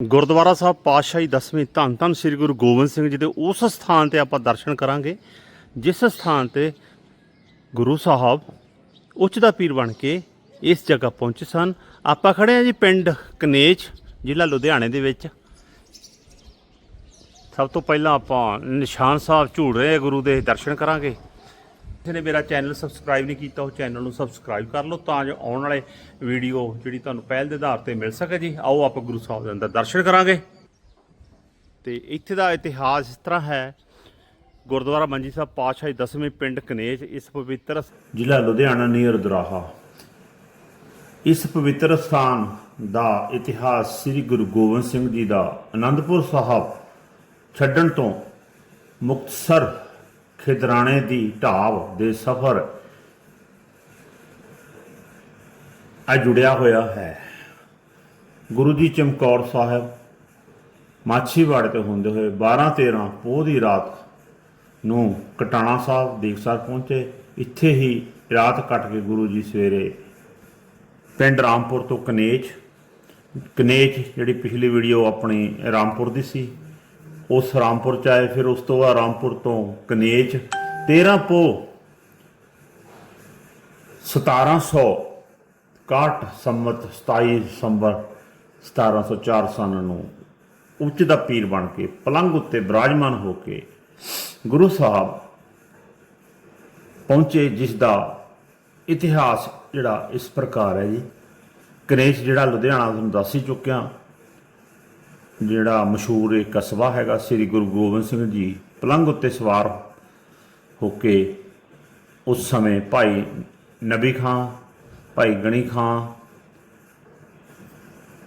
ਗੁਰਦੁਆਰਾ ਸਾਹਿਬ ਪਾਤਸ਼ਾਹੀ ਦਸਵੀਂ ਧੰਨ ਧੰਨ ਸ੍ਰੀ ਗੁਰੂ ਗੋਬਿੰਦ ਸਿੰਘ ਜੀ ਦੇ ਉਸ ਸਥਾਨ ਤੇ ਆਪਾਂ ਦਰਸ਼ਨ ਕਰਾਂਗੇ, ਜਿਸ ਸਥਾਨ ਤੇ ਗੁਰੂ ਸਾਹਿਬ ਉੱਚ ਦਾ ਪੀਰ ਬਣ ਕੇ ਇਸ ਜਗ੍ਹਾ ਪਹੁੰਚੇ ਸਨ। ਆਪਾਂ ਖੜੇ ਹਾਂ ਜੀ ਪਿੰਡ ਕਨੇਚ ਜ਼ਿਲ੍ਹਾ ਲੁਧਿਆਣੇ ਦੇ ਵਿੱਚ। ਸਭ ਤੋਂ ਪਹਿਲਾਂ ਆਪਾਂ ਨਿਸ਼ਾਨ ਸਾਹਿਬ ਝੂੜ ਰਹੇ ਗੁਰੂ ਦੇ ਦਰਸ਼ਨ ਕਰਾਂਗੇ। ਕਿਸੇ ਨੇ ਮੇਰਾ ਚੈਨਲ ਸਬਸਕ੍ਰਾਈਬ ਨਹੀਂ ਕੀਤਾ, ਉਹ ਚੈਨਲ ਨੂੰ ਸਬਸਕ੍ਰਾਈਬ ਕਰ ਲਓ ਤਾਂ ਜੋ ਆਉਣ ਵਾਲੇ ਵੀਡੀਓ ਜਿਹੜੀ ਤੁਹਾਨੂੰ ਪਹਿਲ ਦੇ ਆਧਾਰ ਤੇ ਮਿਲ ਸਕੇ ਜੀ। ਆਓ ਆਪਾਂ ਗੁਰੂ ਸਾਹਿਬ ਦੇ ਅੰਦਰ ਦਰਸ਼ਨ ਕਰਾਂਗੇ। ਤੇ ਇੱਥੇ ਦਾ ਇਤਿਹਾਸ ਇਸ ਤਰ੍ਹਾਂ ਹੈ, ਗੁਰਦੁਆਰਾ ਮੰਜੀ ਸਾਹਿਬ ਪਾਤਸ਼ਾਹੀ ਦਸਵੇਂ ਪਿੰਡ ਕਨੇਜ, ਇਸ ਪਵਿੱਤਰ ਜ਼ਿਲ੍ਹਾ ਲੁਧਿਆਣਾ ਨੀਅਰ ਦਰਾਹਾ। ਇਸ ਪਵਿੱਤਰ ਸਥਾਨ ਦਾ ਇਤਿਹਾਸ ਸ੍ਰੀ ਗੁਰੂ ਗੋਬਿੰਦ ਸਿੰਘ ਜੀ ਦਾ ਅਨੰਦਪੁਰ ਸਾਹਿਬ ਛੱਡਣ ਤੋਂ ਮੁਕਤਸਰ ਖਿਦਰਾਣੇ ਦੀ ਢਾਬ ਦੇ ਸਫ਼ਰ ਆ ਜੁੜਿਆ ਹੋਇਆ ਹੈ। ਗੁਰੂ ਜੀ ਚਮਕੌਰ ਸਾਹਿਬ ਮਾਛੀਵਾੜ ਤੋਂ ਹੁੰਦੇ ਹੋਏ 12 13 ਪੋਹ ਦੀ ਰਾਤ ਨੂੰ ਕਟਾਣਾ ਸਾਹਿਬ ਦੀਕਸਰ ਪਹੁੰਚੇ। ਇੱਥੇ ਹੀ ਰਾਤ ਕੱਟ ਕੇ ਗੁਰੂ ਜੀ ਸਵੇਰੇ ਪਿੰਡ ਰਾਮਪੁਰ ਤੋਂ ਕਨੇਜ ਕਨੇਜ ਜਿਹੜੀ ਪਿਛਲੀ ਵੀਡੀਓ ਆਪਣੀ ਰਾਮਪੁਰ ਦੀ ਸੀ ਉਸ ਰਾਮਪੁਰ ਚ ਆਏ, ਫਿਰ ਉਸ ਤੋਂ ਬਾਅਦ ਰਾਮਪੁਰ ਤੋਂ ਕਨੇਚ 13 ਪੋ 1761 ਸੰਮਤ 27 ਦਸੰਬਰ 1704 ਸਨ ਨੂੰ ਉੱਚ ਦਾ ਪੀਰ ਬਣ ਕੇ ਪਲੰਗ ਉੱਤੇ ਬਿਰਾਜਮਾਨ ਹੋ ਕੇ ਗੁਰੂ ਸਾਹਿਬ ਪਹੁੰਚੇ, ਜਿਸ ਦਾ ਇਤਿਹਾਸ ਜਿਹੜਾ ਇਸ ਪ੍ਰਕਾਰ ਹੈ ਜੀ। ਕਨੇਸ਼ ਜਿਹੜਾ ਲੁਧਿਆਣਾ ਤੁਹਾਨੂੰ ਦੱਸ ਹੀ ਚੁੱਕਿਆ। ਜਿਹੜਾ ਮਸ਼ਹੂਰ ਇਹ ਕਸਬਾ ਹੈਗਾ, ਸ੍ਰੀ ਗੁਰੂ ਗੋਬਿੰਦ ਸਿੰਘ ਜੀ ਪਲੰਗ ਉੱਤੇ ਸਵਾਰ ਹੋ ਕੇ ਉਸ ਸਮੇਂ ਭਾਈ ਨਬੀ ਖਾਂ, ਭਾਈ ਗਣੀ ਖਾਂ,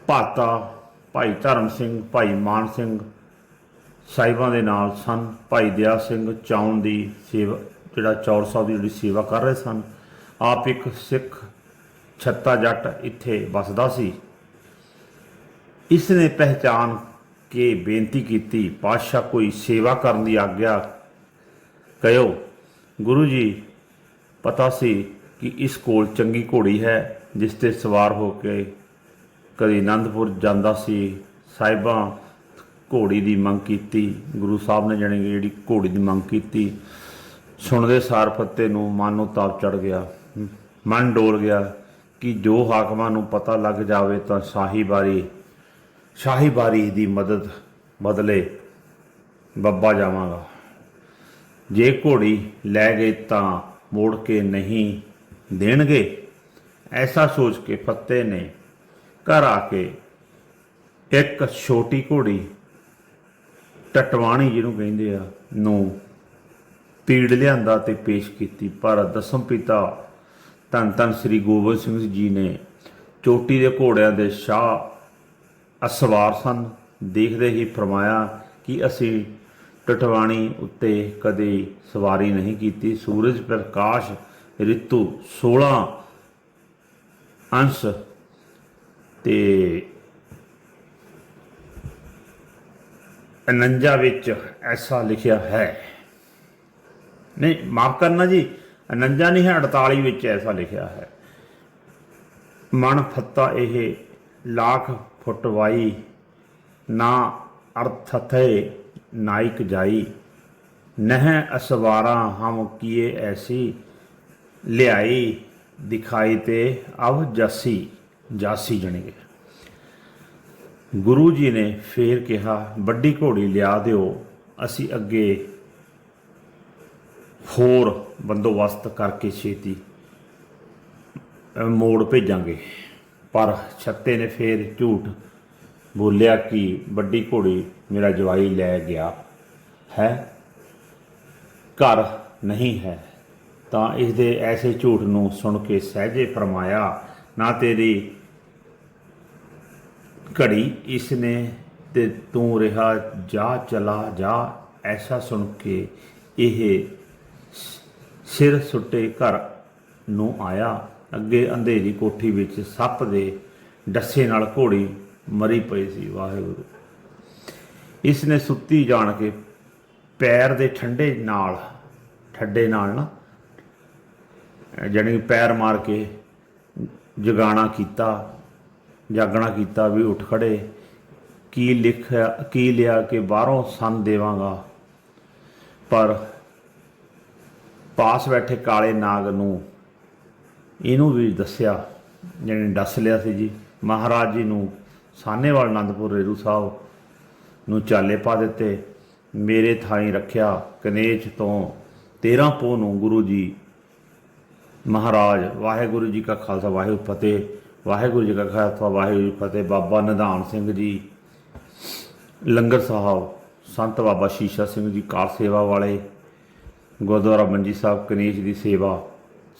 ਭਾਤਾ, ਭਾਈ ਧਰਮ ਸਿੰਘ, ਭਾਈ ਮਾਨ ਸਿੰਘ ਸਾਹਿਬਾਂ ਦੇ ਨਾਲ ਸਨ। ਭਾਈ ਦਿਆ ਸਿੰਘ ਚੌਣ ਦੀ ਸੇਵਾ, ਜਿਹੜਾ ਚੌਰ ਸਾਹਿਬ ਦੀ ਜਿਹੜੀ ਸੇਵਾ ਕਰ ਰਹੇ ਸਨ, ਆਪ ਇੱਕ ਸਿੱਖ ਛੱਤਾ ਜੱਟ ਇੱਥੇ ਵਸਦਾ ਸੀ। ਇਸ ਨੇ ਪਹਿਚਾਨ ਕੇ ਬੇਨਤੀ ਕੀਤੀ, ਪਾਤਸ਼ਾਹ, ਕੋਈ ਸੇਵਾ ਕਰਨ ਦੀ ਆਗਿਆ ਕਹਿਓ ਗੁਰੂ ਜੀ, ਪਤਾ ਸੀ ਕਿ ਇਸ ਕੋਲ ਚੰਗੀ ਘੋੜੀ ਹੈ, ਜਿਸ ਤੇ ਸਵਾਰ ਹੋ ਕੇ ਕਦੀ ਆਨੰਦਪੁਰ ਜਾਂਦਾ ਸੀ। ਸਾਹਿਬਾਂ ਘੋੜੀ ਦੀ ਮੰਗ ਕੀਤੀ। ਗੁਰੂ ਸਾਹਿਬ ਨੇ ਜਾਣੀ ਕਿ ਜਿਹੜੀ ਘੋੜੀ ਦੀ ਮੰਗ ਕੀਤੀ, ਸੁਣਦੇ ਸਾਰ ਫੱਤੇ ਨੂੰ ਮਨ ਨੂੰ ਤਾਪ ਚੜ ਗਿਆ। ਮਨ ਡੋਲ ਗਿਆ ਕਿ ਜੋ ਹਾਕਮਾਂ ਨੂੰ ਪਤਾ ਲੱਗ ਜਾਵੇ ਤਾਂ ਸ਼ਾਹੀ ਬਾਰੀ ਸ਼ਾਹੀ ਬਾਰੀ ਦੀ ਮਦਦ ਬਦਲੇ ਬੱਬਾ ਜਾਵਾਂਗਾ। ਜੇ ਘੋੜੀ ਲੈ ਗਏ ਤਾਂ ਮੋੜ ਕੇ ਨਹੀਂ ਦੇਣਗੇ? ਐਸਾ ਸੋਚ ਕੇ ਫੱਤੇ ਨੇ ਘਰ ਆ ਕੇ ਇੱਕ ਛੋਟੀ ਘੋੜੀ ਟਟਵਾਣੀ ਜਿਹਨੂੰ ਕਹਿੰਦੇ ਆ, ਨੂੰ ਪੀੜ ਲਿਆਂਦਾ ਤੇ ਪੇਸ਼ ਕੀਤੀ। ਪਰ ਦਸਮ ਪਿਤਾ ਧੰਨ ਧੰਨ ਸ੍ਰੀ ਗੋਬਿੰਦ ਸਿੰਘ ਜੀ ਨੇ ਚੋਟੀ ਦੇ ਘੋੜਿਆਂ ਦੇ ਸ਼ਾਹ ਅਸਵਾਰ ਸਨ। ਦੇਖਦੇ ਹੀ ਫਰਮਾਇਆ ਕਿ ਅਸੀਂ ਟਟਵਾਣੀ ਉੱਤੇ ਕਦੇ ਸਵਾਰੀ ਨਹੀਂ ਕੀਤੀ। ਸੂਰਜ ਪ੍ਰਕਾਸ਼ ਰਿਤੂ 16 ਅੰਸ਼ ਤੇ 49 ਵਿੱਚ ਐਸਾ ਲਿਖਿਆ ਹੈ। ਨਹੀਂ, ਮਾਫ ਕਰਨਾ ਜੀ 49 ਨਹੀਂ ਹੈ 48 ਵਿੱਚ ਐਸਾ ਲਿਖਿਆ ਹੈ। ਮਨ ਫੱਤਾ ਇਹ, ਲੱਖ ਫੁੱਟਵਾਈ, ਨਾ ਅਰਥਥੇ ਨਾਇਕ ਜਾਈ। ਨਹਿ ਅਸਵਾਰਾ ਹਮ ਕੀਏ ਐਸੀ, ਲਿਆਈ ਦਿਖਾਈ ਤੇ ਅਵ ਜਾਸੀ ਜਾਸੀ ਜਣਗੇ। ਗੁਰੂ ਜੀ ਨੇ ਫੇਰ ਕਿਹਾ, ਵੱਡੀ ਘੋੜੀ ਲਿਆ ਦਿਓ, ਅਸੀਂ ਅੱਗੇ ਹੋਰ ਬੰਦੋਬਸਤ ਕਰਕੇ ਛੇਤੀ ਮੋੜ ਭੇਜਾਂਗੇ। ਪਰ ਛੱਤੇ ਨੇ ਫੇਰ ਝੂਠ ਬੋਲਿਆ ਕਿ ਵੱਡੀ ਘੋੜੀ ਮੇਰਾ ਜਵਾਈ ਲੈ ਗਿਆ। ਹੈ? ਘਰ ਨਹੀਂ ਹੈ। ਤਾਂ ਇਸ ਦੇ ਐਸੇ ਝੂਠ ਨੂੰ ਸੁਣ ਕੇ ਸਹਿਜੇ ਫਰਮਾਇਆ, ਨਾ ਤੇਰੀ ਘੜੀ ਇਸ ਨੇ ਤੇ ਤੂੰ ਰਿਹਾ, ਜਾ ਚਲਾ, ਜਾ। ਐਸਾ ਸੁਣ ਕੇ ਇਹ ਸਿਰ ਸੁੱਟੇ ਘਰ ਨੂੰ ਆਇਆ। ਅੱਗੇ ਅੰਧੇਰੀ ਕੋਠੀ ਵਿੱਚ ਸੱਪ ਦੇ ਡੱਸੇ ਨਾਲ ਘੋੜੀ ਮਰੀ ਪਈ ਸੀ, ਵਾਹਿਗੁਰੂ। ਇਸ ਨੇ ਸੁੱਤੀ ਜਾਣ ਕੇ ਪੈਰ ਦੇ ਠੰਡੇ ਨਾਲ, ਠੱਡੇ ਨਾਲ ਨਾ, ਜਾਣੀ ਪੈਰ ਮਾਰ ਕੇ ਜਗਾਣਾ ਕੀਤਾ, ਜਾਗਣਾ ਕੀਤਾ ਵੀ ਉੱਠ ਖੜੇ, ਕੀ ਲਿਖਿਆ, ਕੀ ਲਿਆ ਕਿ ਬਾਹਰੋਂ ਸੰਨ ਦੇਵਾਂਗਾ। ਪਰ ਪਾਸ ਬੈਠੇ ਕਾਲੇ ਨਾਗ ਨੂੰ ਇਹਨੂੰ ਵੀ ਦੱਸਿਆ ਜਿਹਨੇ ਦੱਸ ਲਿਆ ਸੀ ਜੀ। ਮਹਾਰਾਜ ਜੀ ਨੂੰ ਸਾਨੇਵਾਲ ਆਨੰਦਪੁਰ ਰੇਰੂ ਸਾਹਿਬ ਨੂੰ ਚਾਲੇ ਪਾ ਦਿੱਤੇ। ਮੇਰੇ ਥਾਈ ਰੱਖਿਆ ਕਨੇਚ ਤੋਂ 13 ਪੋ ਨੂੰ ਗੁਰੂ ਜੀ, ਮਹਾਰਾਜ, ਵਾਹਿਗੁਰੂ ਜੀ ਕਾ ਖਾਲਸਾ, ਵਾਹਿਗੁਰੂ ਫਤਿਹ, ਵਾਹਿਗੁਰੂ ਜੀ ਕਾ ਖਾਲਸਾ, ਵਾਹਿਗੁਰੂ ਜੀ ਫਤਿਹ, ਬਾਬਾ ਨਿਧਾਨ ਸਿੰਘ ਜੀ, ਲੰਗਰ ਸਾਹਿਬ, ਸੰਤ ਬਾਬਾ ਸ਼ੀਸ਼ਾ ਸਿੰਘ ਜੀ, ਕਾਰ ਸੇਵਾ ਵਾਲੇ, ਗੁਰਦੁਆਰਾ ਮੰਜੀ ਸਾਹਿਬ, ਕਨੇਜ ਦੀ ਸੇਵਾ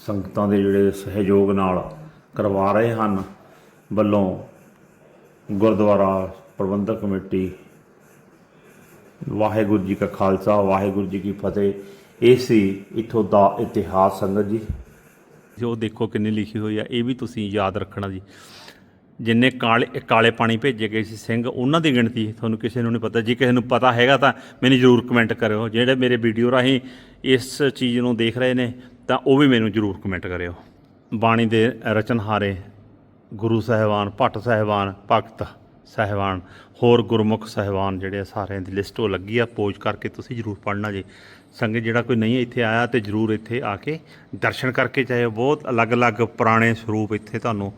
ਸੰਗਤਾਂ ਦੇ ਜਿਹੜੇ ਸਹਿਯੋਗ ਨਾਲ ਕਰਵਾ ਰਹੇ ਹਨ, ਵੱਲੋਂ ਗੁਰਦੁਆਰਾ ਪ੍ਰਬੰਧਕ ਕਮੇਟੀ, ਵਾਹਿਗੁਰੂ ਜੀ ਕਾ ਖਾਲਸਾ, ਵਾਹਿਗੁਰੂ ਜੀ ਕੀ ਫਤਿਹ। ਇਹ ਸੀ ਇਥੋਂ ਦਾ ਇਤਿਹਾਸ ਸੰਗਤ ਜੀ। ਜੋ ਦੇਖੋ ਕਿੰਨੀ ਲਿਖੀ ਹੋਈ ਆ, ਇਹ ਵੀ ਤੁਸੀਂ ਯਾਦ ਰੱਖਣਾ ਜੀ। ਜਿੰਨੇ ਕਾਲੇ ਕਾਲੇ ਪਾਣੀ ਭੇਜੇ ਗਏ ਸੀ ਸਿੰਘ, ਉਹਨਾਂ ਦੀ ਗਿਣਤੀ, ਤੁਹਾਨੂੰ ਕਿਸੇ ਨੂੰ ਨਹੀਂ ਪਤਾ। ਜੇ ਕਿਸੇ ਨੂੰ ਪਤਾ ਹੈਗਾ ਤਾਂ ਮੈਨੂੰ ਜ਼ਰੂਰ ਕਮੈਂਟ ਕਰਿਓ। ਜਿਹੜੇ ਮੇਰੇ ਵੀਡੀਓ ਰਾਹੀਂ ਇਸ ਚੀਜ਼ ਨੂੰ ਦੇਖ ਰਹੇ ਨੇ ਤਾਂ ਉਹ ਵੀ ਮੈਨੂੰ ਜ਼ਰੂਰ ਕਮੈਂਟ ਕਰਿਓ। ਬਾਣੀ ਦੇ ਰਚਨਹਾਰੇ ਗੁਰੂ ਸਾਹਿਬਾਨ, ਭੱਟ ਸਾਹਿਬਾਨ, ਭਗਤ ਸਾਹਿਬਾਨ, ਹੋਰ ਗੁਰਮੁਖ ਸਾਹਿਬਾਨ ਜਿਹੜੇ ਆ ਸਾਰਿਆਂ ਦੀ ਲਿਸਟ ਉਹ ਲੱਗੀ ਆ। ਪੋਜ ਕਰਕੇ ਤੁਸੀਂ ਜ਼ਰੂਰ ਪੜ੍ਹਨਾ ਜੀ। ਸੰਗਤ ਜਿਹੜਾ ਕੋਈ ਨਹੀਂ ਇੱਥੇ ਆਇਆ ਤੇ ਜ਼ਰੂਰ ਇੱਥੇ ਆ ਕੇ ਦਰਸ਼ਨ ਕਰਕੇ ਚਾਹੇ ਬਹੁਤ ਅਲੱਗ-ਅਲੱਗ ਪੁਰਾਣੇ ਸਰੂਪ ਇੱਥੇ ਤੁਹਾਨੂੰ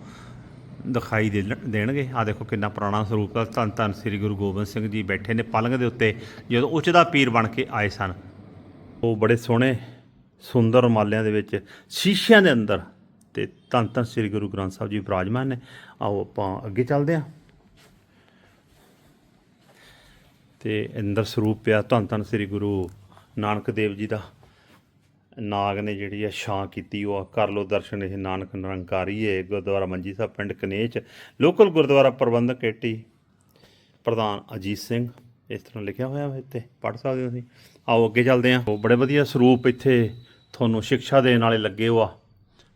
ਦਿਖਾਈ ਦੇ ਦੇਣਗੇ। ਆ ਦੇਖੋ ਕਿੰਨਾ ਪੁਰਾਣਾ ਸਰੂਪ ਆ। ਧੰਨ ਧੰਨ ਸ੍ਰੀ ਗੁਰੂ ਗੋਬਿੰਦ ਸਿੰਘ ਜੀ ਬੈਠੇ ਨੇ। ਪਲੰਗ ਦੇ ਉੱਤੇ ਜਦੋਂ ਉੱਚ ਦਾ ਪੀਰ ਬਣ ਕੇ ਆਏ ਸਨ, ਉਹ ਬੜੇ ਸੋਹਣੇ ਸੁੰਦਰ ਮਾਲਿਆਂ ਦੇ ਵਿੱਚ, ਸ਼ੀਸ਼ਿਆਂ ਦੇ ਅੰਦਰ। ਤੇ ਧੰਨ ਧੰਨ ਸ੍ਰੀ ਗੁਰੂ ਗ੍ਰੰਥ ਸਾਹਿਬ ਜੀ ਵਿਰਾਜਮਾਨ ਨੇ। ਆਓ ਆਪਾਂ ਅੱਗੇ ਚੱਲਦੇ ਹਾਂ। ਤੇ ਅੰਦਰ ਸਰੂਪ ਪਿਆ ਧੰਨ ਧੰਨ ਸ੍ਰੀ ਗੁਰੂ ਨਾਨਕ ਦੇਵ ਜੀ ਦਾ। ਨਾਗ ਨੇ ਜਿਹੜੀ ਆ ਛਾਂ ਕੀਤੀ, ਉਹ ਕਰ ਲੋ ਦਰਸ਼ਨ, ਇਹ ਨਾਨਕ ਨਿਰੰਕਾਰੀ ਹੈ ਗੁਰਦੁਆਰਾ ਮੰਜੀ ਸਾਹਿਬ, ਪਿੰਡ ਕਨੇਚ। ਲੋਕਲ ਗੁਰਦੁਆਰਾ ਪ੍ਰਬੰਧਕ ਕੇਟੀ ਪ੍ਰਧਾਨ ਅਜੀਤ ਸਿੰਘ, ਇਸ ਤਰ੍ਹਾਂ ਲਿਖਿਆ ਹੋਇਆ ਵਾ ਇੱਥੇ, ਪੜ੍ਹ ਸਕਦੇ ਹੋ ਤੁਸੀਂ। ਆਓ ਅੱਗੇ ਚੱਲਦੇ ਹਾਂ। ਉਹ ਬੜੇ ਵਧੀਆ ਸਰੂਪ ਇੱਥੇ ਤੁਹਾਨੂੰ ਸਿੱਖਿਆ ਦੇਣ ਵਾਲੇ ਲੱਗੇ ਹੋ ਆ।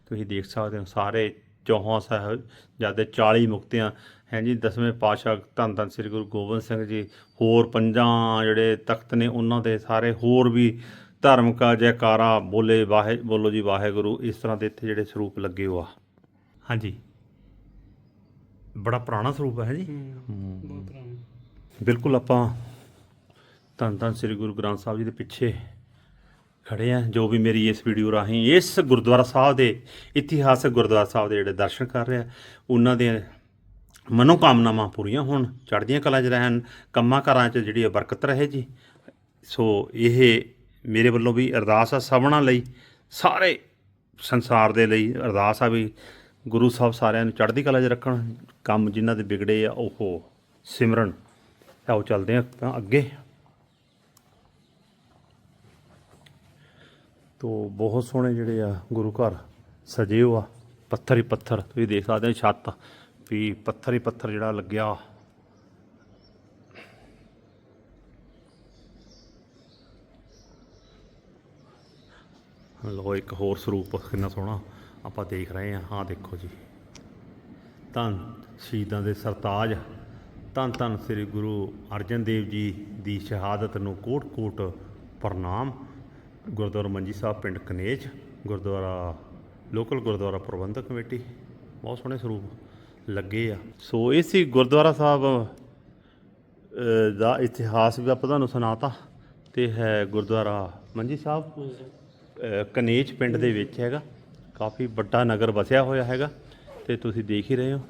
ਤੁਸੀਂ ਦੇਖ ਸਕਦੇ ਹੋ ਸਾਰੇ ਚੌਹਾਂ ਸਾਹਿਬ ਜਿਆਦੇ 40 ਮੁਕਤਿਆਂ। ਹੈ ਜੀ ਦਸਵੇਂ ਪਾਤਸ਼ਾਹ ਧੰਨ ਧੰਨ ਸ੍ਰੀ ਗੁਰੂ ਗੋਬਿੰਦ ਸਿੰਘ ਜੀ ਹੋਰ ਪੰਜਾਂ ਜਿਹੜੇ ਤਖਤ ਨੇ ਉਹਨਾਂ ਦੇ ਸਾਰੇ ਹੋਰ ਵੀ ਧਰਮ ਕਾ ਜੈਕਾਰਾ ਬੋਲੇ ਵਾਹਿ ਬੋਲੋ ਜੀ ਵਾਹਿਗੁਰੂ ਇਸ ਤਰ੍ਹਾਂ ਦੇ ਇੱਥੇ ਜਿਹੜੇ ਸਰੂਪ ਲੱਗੇ ਹੋ ਆ। ਹਾਂਜੀ ਬੜਾ ਪੁਰਾਣਾ ਸਰੂਪ ਹੈ ਜੀ। ਬਿਲਕੁਲ ਆਪਾਂ ਧੰਨ ਧੰਨ ਸ੍ਰੀ ਗੁਰੂ ਗ੍ਰੰਥ ਸਾਹਿਬ ਜੀ ਦੇ ਪਿੱਛੇ ਖੜੇ ਆ, ਜੋ ਵੀ ਮੇਰੀ ਇਸ ਵੀਡੀਓ ਰਾਹੀਂ ਇਸ ਗੁਰਦੁਆਰਾ ਸਾਹਿਬ ਦੇ ਇਤਿਹਾਸਕ ਗੁਰਦੁਆਰਾ ਸਾਹਿਬ ਦੇ ਜਿਹੜੇ ਦਰਸ਼ਨ ਕਰ ਰਿਹਾ, ਉਹਨਾਂ ਦੇ ਮਨੋਕਾਮਨਾਵਾਂ ਪੂਰੀਆਂ ਹੋਣ, ਚੜ੍ਹਦੀਆਂ ਕਲਾ 'ਚ ਰਹਿਣ, ਕੰਮਾਂ ਕਾਰਾਂ 'ਚ ਜਿਹੜੀ ਹੈ ਬਰਕਤ ਰਹੇ ਜੀ। ਸੋ ਇਹ ਮੇਰੇ ਵੱਲੋਂ ਵੀ ਅਰਦਾਸ ਆ ਸਭਨਾਂ ਲਈ, ਸਾਰੇ ਸੰਸਾਰ ਦੇ ਲਈ ਅਰਦਾਸ ਆ ਵੀ ਗੁਰੂ ਸਾਹਿਬ ਸਾਰਿਆਂ ਨੂੰ ਚੜ੍ਹਦੀ ਕਲਾ 'ਚ ਰੱਖਣ, ਕੰਮ ਜਿਨ੍ਹਾਂ ਦੇ ਵਿਗੜੇ ਆ, ਉਹ ਸਿਮਰਨ। ਆਓ ਚੱਲਦੇ ਆ ਤਾਂ ਅੱਗੇ। ਤੋ ਬਹੁਤ ਸੋਹਣੇ ਜਿਹੜੇ ਆ ਗੁਰੂ ਘਰ, ਸਜੇ ਹੋ ਆ ਪੱਥਰ ਹੀ ਪੱਥਰ, ਤੁਸੀਂ ਦੇਖ ਸਕਦੇ ਹੋ ਛੱਤ, ਵੀ ਪੱਥਰ ਹੀ ਪੱਥਰ ਜਿਹੜਾ ਲੱਗਿਆ। ਲੋ ਇੱਕ ਹੋਰ ਸਰੂਪ, ਕਿੰਨਾ ਸੋਹਣਾ, ਆਪਾਂ ਦੇਖ ਰਹੇ ਹਾਂ ਹਾਂ ਦੇਖੋ ਜੀ। ਧੰਨ ਸ਼ਹੀਦਾਂ ਦੇ ਸਰਤਾਜ, ਧੰਨ ਧੰਨ ਸ੍ਰੀ ਗੁਰੂ ਅਰਜਨ ਦੇਵ ਜੀ ਦੀ ਸ਼ਹਾਦਤ ਨੂੰ ਕੋਟ-ਕੋਟ ਪ੍ਰਣਾਮ। ਗੁਰਦੁਆਰਾ ਮੰਜੀ ਸਾਹਿਬ, ਪਿੰਡ ਕਨੇਜ, ਗੁਰਦੁਆਰਾ ਲੋਕਲ ਗੁਰਦੁਆਰਾ ਪ੍ਰਬੰਧਕ ਕਮੇਟੀ। ਬਹੁਤ ਸੋਹਣੇ ਸਰੂਪ ਲੱਗੇ ਆ। ਸੋ ਇਹ ਸੀ ਗੁਰਦੁਆਰਾ ਸਾਹਿਬ ਦਾ ਇਤਿਹਾਸ ਵੀ ਆਪਾਂ ਤੁਹਾਨੂੰ ਸੁਣਾਤਾ। ਤੇ ਹੈ ਗੁਰਦੁਆਰਾ ਮੰਜੀ ਸਾਹਿਬ ਕਨੇਜ ਪਿੰਡ ਦੇ ਵਿੱਚ ਹੈਗਾ। ਕਾਫੀ ਵੱਡਾ ਨਗਰ ਵਸਿਆ ਹੋਇਆ ਹੈਗਾ ਤੇ ਤੁਸੀਂ ਦੇਖ ਹੀ ਰਹੇ ਹੋ।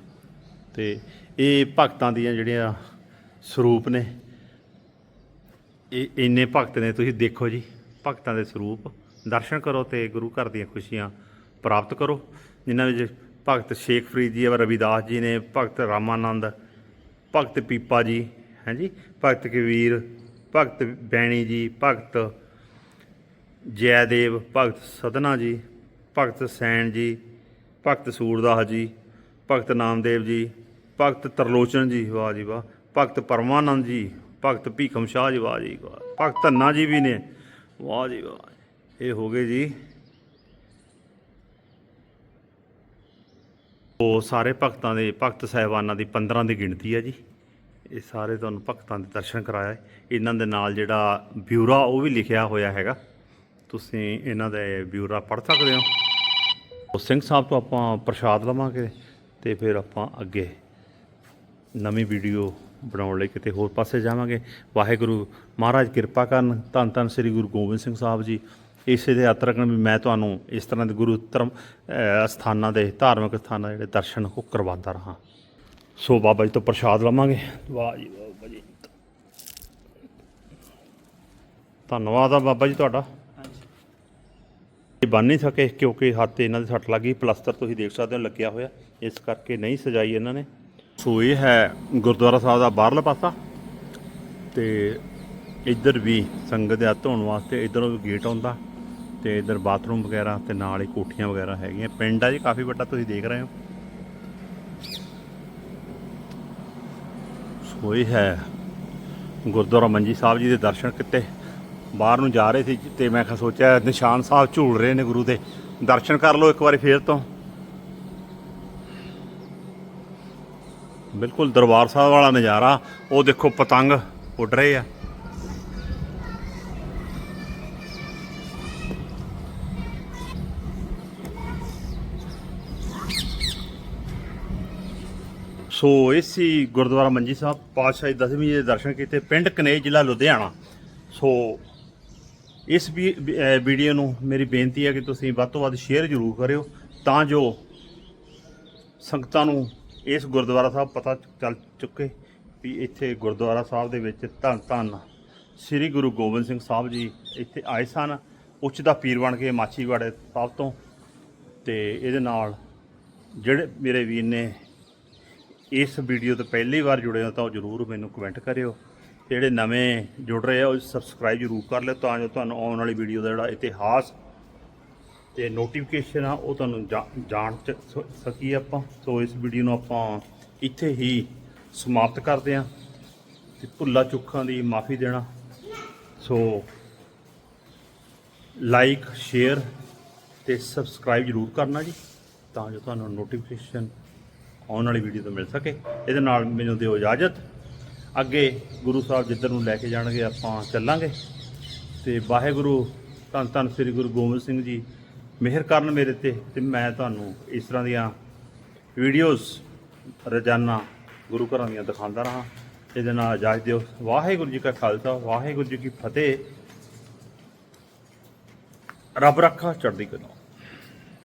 ਤੇ ਇਹ ਭਗਤਾਂ ਦੀਆਂ ਜਿਹੜੀਆਂ ਸਰੂਪ ਨੇ, ਇਹ ਇੰਨੇ ਭਗਤ ਨੇ ਤੁਸੀਂ ਦੇਖੋ ਜੀ। ਭਗਤਾਂ ਦੇ ਸਰੂਪ, ਦਰਸ਼ਨ ਕਰੋ ਤੇ ਗੁਰੂ ਘਰ ਦੀਆਂ ਖੁਸ਼ੀਆਂ ਪ੍ਰਾਪਤ ਕਰੋ। ਜਿਨ੍ਹਾਂ ਵਿੱਚ ਭਗਤ ਸ਼ੇਖ ਫਰੀਦ ਜੀ ਔਰ ਰਵਿਦਾਸ ਜੀ ਨੇ, ਭਗਤ ਰਾਮਾਨੰਦ, ਭਗਤ ਪੀਪਾ ਜੀ, ਹਾਂਜੀ, ਭਗਤ ਕਬੀਰ, ਭਗਤ ਬੈਣੀ ਜੀ, ਭਗਤ ਜੈਦੇਵ, ਭਗਤ ਸਦਨਾ ਜੀ, ਭਗਤ ਸੈਣ ਜੀ, ਭਗਤ ਸੂਰਦਾਸ ਜੀ, ਭਗਤ ਨਾਮਦੇਵ ਜੀ, ਭਗਤ ਤਰਲੋਚਨ ਜੀ, ਵਾਹ ਜੀ ਵਾਹ, ਭਗਤ ਪਰਮਾਨੰਦ ਜੀ, ਭਗਤ ਭੀਖਮ ਸ਼ਾਹ ਜੀ, ਵਾਹ ਜੀ ਵਾਹ, ਭਗਤ ਧੰਨਾ ਜੀ ਵੀ ਨੇ। ਵਾਹ ਜੀ ਵਾਹ। ਇਹ ਹੋ ਗਏ ਜੀ। ਉਹ ਸਾਰੇ ਭਗਤਾਂ ਦੇ, ਭਗਤ ਸਾਹਿਬਾਨਾਂ ਦੀ 15 ਦੀ ਗਿਣਤੀ ਹੈ ਜੀ। ਇਹ ਸਾਰੇ ਤੁਹਾਨੂੰ ਭਗਤਾਂ ਦੇ ਦਰਸ਼ਨ ਕਰਾਇਆ ਇਹਨਾਂ ਦੇ ਨਾਲ ਜਿਹੜਾ ਬਿਊਰਾ, ਉਹ ਵੀ ਲਿਖਿਆ ਹੋਇਆ ਹੈਗਾ। ਤੁਸੀਂ ਇਹਨਾਂ ਦਾ ਬਿਊਰਾ ਪੜ੍ਹ ਸਕਦੇ ਹੋ। ਉਹ ਸਿੰਘ ਸਾਹਿਬ ਤੋਂ ਆਪਾਂ ਪ੍ਰਸ਼ਾਦ ਲਵਾਂਗੇ ਤੇ ਫਿਰ ਆਪਾਂ ਅੱਗੇ ਨਵੀਂ ਵੀਡੀਓ ਬਣਾਉਣ ਲਈ ਕਿਤੇ ਹੋਰ ਪਾਸੇ ਜਾਵਾਂਗੇ। ਵਾਹਿਗੁਰੂ ਮਹਾਰਾਜ ਕਿਰਪਾ ਕਰਨ। ਧੰਨ ਧੰਨ ਸ੍ਰੀ ਗੁਰੂ ਗੋਬਿੰਦ ਸਿੰਘ ਸਾਹਿਬ ਜੀ। ਇਸੇ ਦੇ ਯਾਤਰਾ ਕਰਨ ਵੀ ਮੈਂ ਤੁਹਾਨੂੰ ਇਸ ਤਰ੍ਹਾਂ ਦੇ ਗੁਰੂ ਧਰਮ ਅਹ, ਸਥਾਨਾਂ ਦੇ ਧਾਰਮਿਕ ਸਥਾਨਾਂ ਦੇ ਜਿਹੜੇ ਦਰਸ਼ਨ ਉਹ ਕਰਵਾਉਂਦਾ ਰਹਾ। ਸੋ ਬਾਬਾ ਜੀ ਤੋਂ ਪ੍ਰਸ਼ਾਦ ਲਵਾਂਗੇ। ਵਾਹ ਜੀ ਬਾਬਾ ਜੀ। ਧੰਨਵਾਦ ਆ ਬਾਬਾ ਜੀ ਤੁਹਾਡਾ। ਇਹ ਬਣ ਨਹੀਂ ਸਕੇ ਕਿਉਂਕਿ ਹੱਥ ਇਹਨਾਂ ਦੇ ਸੱਟ ਲੱਗੀ ਪਲਸਤਰ ਤੁਸੀਂ ਦੇਖ ਸਕਦੇ ਹੋ ਲੱਗਿਆ ਹੋਇਆ। ਇਸ ਕਰਕੇ ਨਹੀਂ ਸਜਾਈ ਇਹਨਾਂ ਨੇ। ਸੋ ਇਹ ਹੈ ਗੁਰਦੁਆਰਾ ਸਾਹਿਬ ਦਾ ਬਾਹਰਲਾ ਪਾਸਾ। ਤੇ ਇੱਧਰ ਵੀ ਸੰਗਤ ਦੇ ਹੱਥ ਧੋਣ ਵਾਸਤੇ ਇੱਧਰੋਂ ਵੀ ਗੇਟ ਆਉਂਦਾ ਤੇ ਇੱਧਰ ਬਾਥਰੂਮ ਵਗੈਰਾ ਤੇ ਨਾਲ ਹੀ ਕੋਠੀਆਂ ਵਗੈਰਾ ਹੈਗੀਆਂ। ਪਿੰਡ ਆ ਜੀ, ਕਾਫੀ ਵੱਡਾ ਤੁਸੀਂ ਦੇਖ ਰਹੇ ਹੋ। ਸੋ ਇਹ ਹੈ ਗੁਰਦੁਆਰਾ ਮੰਜੀ ਸਾਹਿਬ ਜੀ ਦੇ ਦਰਸ਼ਨ ਕੀਤੇ। ਬਾਹਰ ਨੂੰ ਜਾ ਰਹੇ ਸੀ ਤੇ ਮੈਂ ਕਿਹਾ ਸੋਚਿਆ ਨਿਸ਼ਾਨ ਸਾਹਿਬ ਝੂਲ ਰਹੇ ਨੇ ਗੁਰੂ ਦੇ। ਦਰਸ਼ਨ ਕਰ ਲਓ ਇੱਕ ਵਾਰੀ ਫੇਰ ਤੋਂ। ਬਿਲਕੁਲ ਦਰਬਾਰ ਸਾਹਿਬ ਵਾਲਾ ਨਜ਼ਾਰਾ, ਉਹ ਦੇਖੋ ਪਤੰਗ ਉੱਡ ਰਹੇ ਆ। ਸੋ ਇਹ ਸੀ ਗੁਰਦੁਆਰਾ ਮੰਜੀ ਸਾਹਿਬ, ਪਾਤਸ਼ਾਹੀ ਦਸਵੀਂ ਦੇ ਦਰਸ਼ਨ ਕੀਤੇ, ਪਿੰਡ ਕਨੇ ਜ਼ਿਲ੍ਹਾ ਲੁਧਿਆਣਾ। ਸੋ ਇਸ ਵੀਡੀਓ ਨੂੰ ਮੇਰੀ ਬੇਨਤੀ ਹੈ ਕਿ ਤੁਸੀਂ ਵੱਧ ਤੋਂ ਵੱਧ ਸ਼ੇਅਰ ਜ਼ਰੂਰ ਕਰਿਓ, ਤਾਂ ਜੋ ਸੰਗਤਾਂ ਨੂੰ ਇਸ ਗੁਰਦੁਆਰਾ ਸਾਹਿਬ ਪਤਾ ਚੱਲ ਚੁੱਕੇ ਵੀ ਇੱਥੇ ਗੁਰਦੁਆਰਾ ਸਾਹਿਬ ਦੇ ਵਿੱਚ ਧੰਨ ਧੰਨ ਸ੍ਰੀ ਗੁਰੂ ਗੋਬਿੰਦ ਸਿੰਘ ਸਾਹਿਬ ਜੀ ਇੱਥੇ ਆਏ ਸਨ। ਉੱਚ ਦਾ ਪੀਰ ਬਣ ਕੇ ਮਾਛੀਵਾੜੇ ਸਾਹਿਬ ਤੋਂ ਤੇ ਇਹਦੇ ਨਾਲ ਜਿਹੜੇ ਮੇਰੇ ਵੀਰ ਨੇ ਇਸ ਵੀਡੀਓ ਤੋਂ ਪਹਿਲੀ ਵਾਰ ਜੁੜੇ ਹੋ ਤਾਂ ਉਹ ਜਰੂਰ ਮੈਨੂੰ ਕਮੈਂਟ ਕਰਿਓ ਤੇ ਜਿਹੜੇ ਨਵੇਂ ਜੁੜ ਰਹੇ ਆ ਉਹ ਸਬਸਕ੍ਰਾਈਬ ਜਰੂਰ ਕਰ ਲਿਓ ਤਾਂ ਜੋ ਤੁਹਾਨੂੰ ਆਉਣ ਵਾਲੀ ਵੀਡੀਓ ਦਾ ਜਿਹੜਾ ਇਤਿਹਾਸ ਤੇ ਨੋਟੀਫਿਕੇਸ਼ਨ ਆ, ਉਹ ਤੁਹਾਨੂੰ ਜਾ- ਜਾਣ ਚ ਸ- ਸਕੀਏ ਆਪਾਂ। ਸੋ ਇਸ ਵੀਡੀਓ ਨੂੰ ਆਪਾਂ ਇੱਥੇ ਹੀ ਸਮਾਪਤ ਕਰਦੇ ਹਾਂ ਤੇ ਭੁੱਲਾ ਚੁੱਕਾਂ ਦੀ ਮਾਫੀ ਦੇਣਾ। ਸੋ ਲਾਈਕ ਸ਼ੇਅਰ ਤੇ ਸਬਸਕ੍ਰਾਈਬ ਜਰੂਰ ਕਰਨਾ ਜੀ, ਤਾਂ ਜੋ ਤੁਹਾਨੂੰ ਨੋਟੀਫਿਕੇਸ਼ਨ ਆਉਣ ਵਾਲੀ ਵੀਡੀਓ ਤੋਂ ਮਿਲ ਸਕੇ। ਇਹਦੇ ਨਾਲ ਮੈਨੂੰ ਦਿਓ ਇਜਾਜ਼ਤ। ਅੱਗੇ ਗੁਰੂ ਸਾਹਿਬ ਜਿੱਧਰ ਨੂੰ ਲੈ ਕੇ ਜਾਣਗੇ, ਆਪਾਂ ਚੱਲਾਂਗੇ। ਤੇ ਵਾਹਿਗੁਰੂ ਧੰਨ ਧੰਨ ਸ੍ਰੀ ਗੁਰੂ ਗੋਬਿੰਦ ਸਿੰਘ ਜੀ ਮਿਹਰ ਕਰਨ ਮੇਰੇ ਤੇ ਤੇ ਮੈਂ ਤੁਹਾਨੂੰ ਇਸ ਤਰ੍ਹਾਂ ਦੀਆਂ ਵੀਡੀਓਜ਼ ਰੋਜ਼ਾਨਾ ਗੁਰੂ ਘਰਾਂ ਦੀਆਂ ਦਿਖਾਉਂਦਾ ਰਹਾ। ਇਹਦੇ ਨਾਲ ਇਜਾਜ਼ਤ ਦਿਓ ਵਾਹਿਗੁਰੂ ਜੀ ਕਾ ਖਾਲਸਾ, ਵਾਹਿਗੁਰੂ ਜੀ ਕੀ ਫਤਿਹ। ਰੱਬ ਰੱਖਾ ਚੜ੍ਹਦੀ ਕਲਾ।